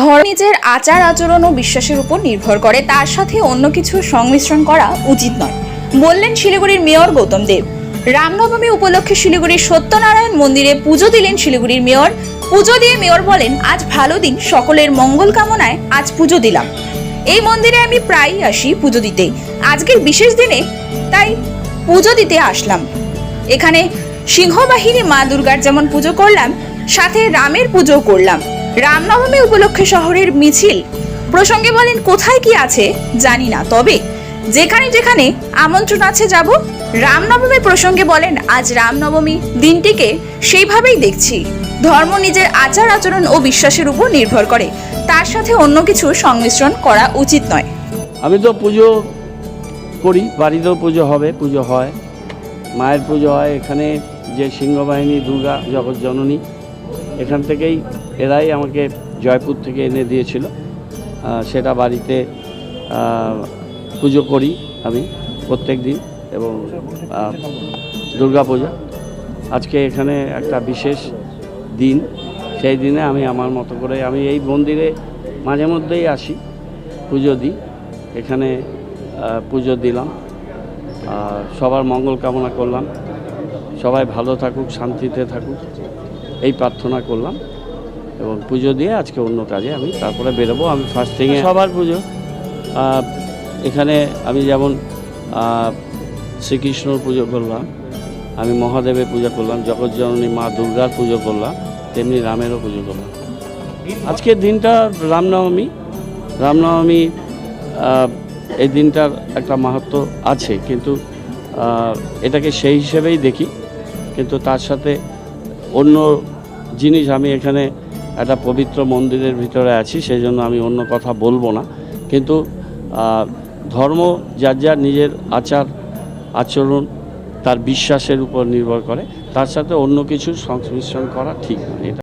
ধর্ম নিজের আচার আচরণ ও বিশ্বাসের উপর নির্ভর করে। তার সাথে অন্য কিছু সংমিশ্রণ করা উচিত নয়। বললেন শিলিগুড়ির মেয়র গৌতম দেব। রামনবমী উপলক্ষে শিলিগুড়ির সত্যনারায়ণ মন্দিরে পুজো দিলেন শিলিগুড়ির মেয়র। পুজো দিয়ে মেয়র বলেন, আজ ভালো দিন, সকলের মঙ্গল কামনায় আজ পুজো দিলাম। এই মন্দিরে আমি প্রায়ই আসি পুজো দিতে। আজকের বিশেষ দিনে তাই পুজো দিতে আসলাম। এখানে সিংহবাহিনী মা দুর্গার যেমন পুজো করলাম, সাথে রামের পুজো করলাম। রামনবমী উপলক্ষে শহরের মিছিল। প্রসঙ্গে বলেন, কোথায় কি আছে জানি না, তবে যেখানে যেখানে আমন্ত্রণ আছে যাব। রামনবমী প্রসঙ্গে বলেন, আজ রামনবমী দিনটিকে সেইভাবেই দেখছি। ধর্ম নিজের আচার আচরণ ও বিশ্বাসের উপর নির্ভর করে। তার সাথে অন্য কিছু সংমিশ্রণ করা উচিত নয়। আমি তো পুজো করি, বাড়িতেও পুজো হবে, পুজো হয়। মায়ের পুজো হয়, এখানে যে সিংহবাহিনী, দুর্গা, জগৎ জননী, এখান থেকেই এরাই আমাকে জয়পুর থেকে এনে দিয়েছিল। সেটা বাড়িতে পুজো করি আমি প্রত্যেক দিন এবং দুর্গা পূজা আজকে এখানে একটা বিশেষ দিন। সেই দিনে আমি আমার মতো করে আমি এই মন্দিরে মাঝে মধ্যেই আসি, পুজো দিই। এখানে পুজো দিলাম। সবার মঙ্গল কামনা করলাম। সবাই ভালো থাকুক, শান্তিতে থাকুক। এই প্রার্থনা করলাম। এবং পুজো দিয়ে আজকে অন্য কাজে আমি তারপরে বেরোবো। আমি ফার্স্ট থেকে সবার পুজো? এখানে আমি যেমন শ্রীকৃষ্ণর পুজো করলাম আমি মহাদেবের পুজো করলাম জগৎজননী মা দুর্গার পুজো করলাম তেমনি রামেরও পুজো করলাম। আজকের দিনটা রামনবমী। রামনবমী এই দিনটার একটা মাহাত্ম আছে কিন্তু এটাকে সেই হিসেবেই দেখি। কিন্তু তার সাথে অন্য জিনিস আমি এখানে একটা পবিত্র মন্দিরের ভিতরে আছি, সেই জন্য আমি অন্য কথা বলব না। কিন্তু ধর্ম যার যার নিজের আচার, আচরণ তার বিশ্বাসের উপর নির্ভর করে, তার সাথে অন্য কিছু সংমিশ্রণ করা ঠিক নয় এটা